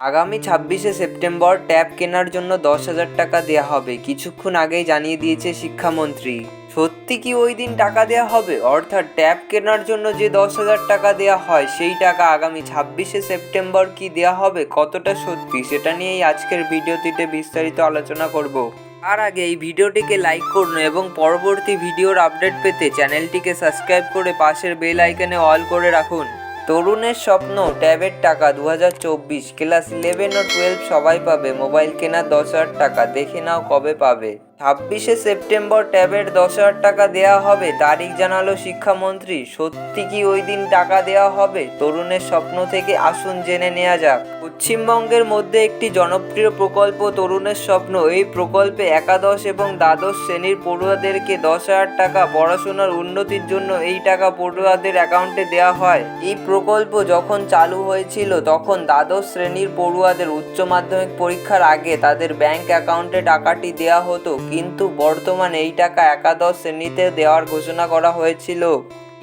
আগামী ছাব্বিশে September tab কেনার জন্য দশ হাজার টাকা দেওয়া হবে। কিছুক্ষণ আগেই জানিয়ে দিয়েছে শিক্ষামন্ত্রী। সত্যি কি ওই দিন টাকা দেওয়া হবে? অর্থাৎ ট্যাব কেনার জন্য যে দশ হাজার টাকা দেওয়া হয়, সেই টাকা আগামী ছাব্বিশে সেপ্টেম্বর কি দেওয়া হবে? কতটা সত্যি? সেটা নিয়েই আজকের ভিডিওটিতে বিস্তারিত আলোচনা করব। তার আগে এই ভিডিওটিকে লাইক করুন এবং পরবর্তী ভিডিওর আপডেট পেতে চ্যানেলটিকে সাবস্ক্রাইব করে পাশের বেল আইকনে অল করে রাখুন। তরুণের স্বপ্ন, ট্যাবের টাকা দু হাজার চব্বিশ। ক্লাস ইলেভেন ও টুয়েলভ সবাই পাবে। মোবাইল কেনা দশ হাজার টাকা। দেখে নাও কবে পাবে। ছাব্বিশে সেপ্টেম্বর ট্যাবের দশ হাজার টাকা দেওয়া হবে। তারিখ জানালো শিক্ষামন্ত্রী। সত্যি কি ওই দিন টাকা দেওয়া হবে? তরুণের স্বপ্ন থেকে আসুন জেনে নেওয়া যাক। পশ্চিমবঙ্গের মধ্যে একটি জনপ্রিয় প্রকল্প তরুণের স্বপ্ন। এই প্রকল্পে একাদশ এবং দ্বাদশ শ্রেণির পড়ুয়াদেরকে দশ হাজার টাকা পড়াশোনার উন্নতির জন্য এই টাকা পড়ুয়াদের অ্যাকাউন্টে দেওয়া হয়। এই প্রকল্প যখন চালু হয়েছিল, তখন দ্বাদশ শ্রেণির পড়ুয়াদের উচ্চ মাধ্যমিক পরীক্ষার আগে তাদের ব্যাংক অ্যাকাউন্টে টাকাটি দেওয়া হতো। কিন্তু বর্তমানে এই টাকা একাদশ শ্রেণীতে দেওয়ার ঘোষণা করা হয়েছিল।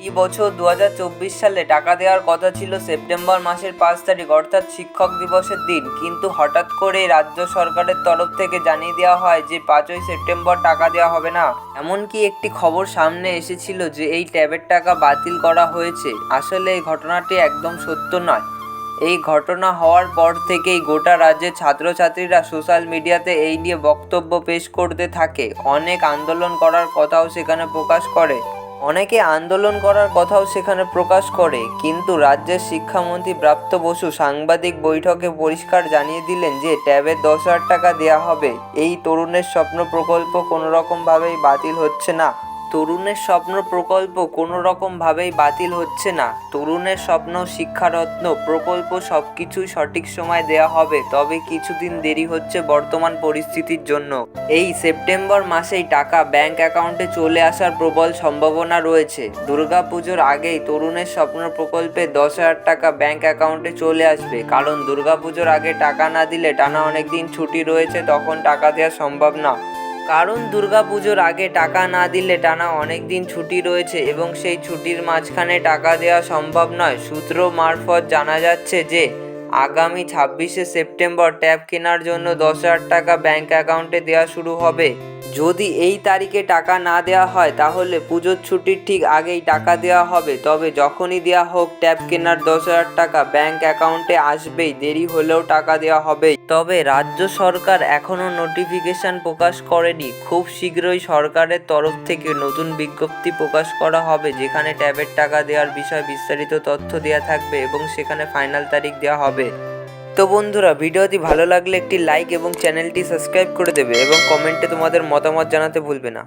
এই বছর দু হাজার চব্বিশ সালে টাকা দেওয়ার কথা ছিল সেপ্টেম্বর মাসের পাঁচ তারিখ, অর্থাৎ শিক্ষক দিবসের দিন। কিন্তু হঠাৎ করে রাজ্য সরকারের তরফ থেকে জানিয়ে দেওয়া হয় যে পাঁচই সেপ্টেম্বর টাকা দেওয়া হবে না। এমনকি একটি খবর সামনে এসেছিল যে এই ট্যাবের টাকা বাতিল করা হয়েছে। আসলে এই ঘটনাটি একদম সত্য নয়। এই ঘটনা হওয়ার পর থেকেই গোটা রাজ্যের ছাত্রছাত্রীরা সোশ্যাল মিডিয়াতে এই নিয়ে বক্তব্য পেশ করতে থাকে। অনেক আন্দোলন করার কথাও সেখানে প্রকাশ করে। অনেকে আন্দোলন করার কথাও সেখানে প্রকাশ করে। কিন্তু রাজ্যের শিক্ষামন্ত্রী প্রাপ্ত বসু সাংবাদিক বৈঠকে পরিষ্কার জানিয়ে দিলেন যে, ট্যাবের দশ হাজার টাকা দেওয়া হবে। এই তরুণের স্বপ্ন প্রকল্প কোনোরকমভাবেই বাতিল হচ্ছে না। তরুণের স্বপ্ন প্রকল্প কোনো রকমভাবেই বাতিল হচ্ছে না। তরুণের স্বপ্ন, শিক্ষারত্ন, প্রকল্প সব কিছুই সঠিক সময় দেওয়া হবে, তবে কিছুদিন দেরি হচ্ছে বর্তমান পরিস্থিতির জন্য। এই সেপ্টেম্বর মাসেই টাকা ব্যাংক অ্যাকাউন্টে চলে আসার প্রবল সম্ভাবনা রয়েছে। দুর্গাপুজোর আগেই তরুণের স্বপ্ন প্রকল্পে দশ হাজার টাকা ব্যাংক অ্যাকাউন্টে চলে আসবে। কারণ দুর্গাপুজোর আগে টাকা না দিলে টানা অনেক দিন ছুটি রয়েছে, তখন টাকা দেওয়া সম্ভব না। কারণ দুর্গাপুজোর আগে টাকা না দিলে টানা অনেক দিন ছুটি রয়েছে এবং সেই ছুটির মাঝখানে টাকা দেওয়া সম্ভব নয়। সূত্র মারফত জানা যাচ্ছে যে, আগামী ছাব্বিশে সেপ্টেম্বর ট্যাব কেনার জন্য দশ হাজার টাকা ব্যাঙ্ক অ্যাকাউন্টে দেওয়া শুরু হবে। যদি এই তারিখে টাকা না দেওয়া হয়, তাহলে পুজোর ছুটির ঠিক আগেই টাকা দেওয়া হবে। তবে যখনই দেওয়া হোক, ট্যাব কেনার দশ হাজার টাকা ব্যাংক অ্যাকাউন্টে আসবেই, দেরি হলেও টাকা দেওয়া হবে তবে রাজ্য সরকার এখনও নোটিফিকেশন প্রকাশ করেনি। খুব শীঘ্রই সরকারের তরফ থেকে নতুন বিজ্ঞপ্তি প্রকাশ করা হবে, যেখানে ট্যাবের টাকা দেওয়ার বিষয়ে বিস্তারিত তথ্য দেওয়া থাকবে এবং সেখানে ফাইনাল তারিখ দেওয়া হবে। তো বন্ধুরা, ভিডিওটি ভালো লাগলে একটি লাইক এবং চ্যানেলটি সাবস্ক্রাইব করে দেবে এবং কমেন্টে তোমাদের মতামত জানাতে ভুলবে না।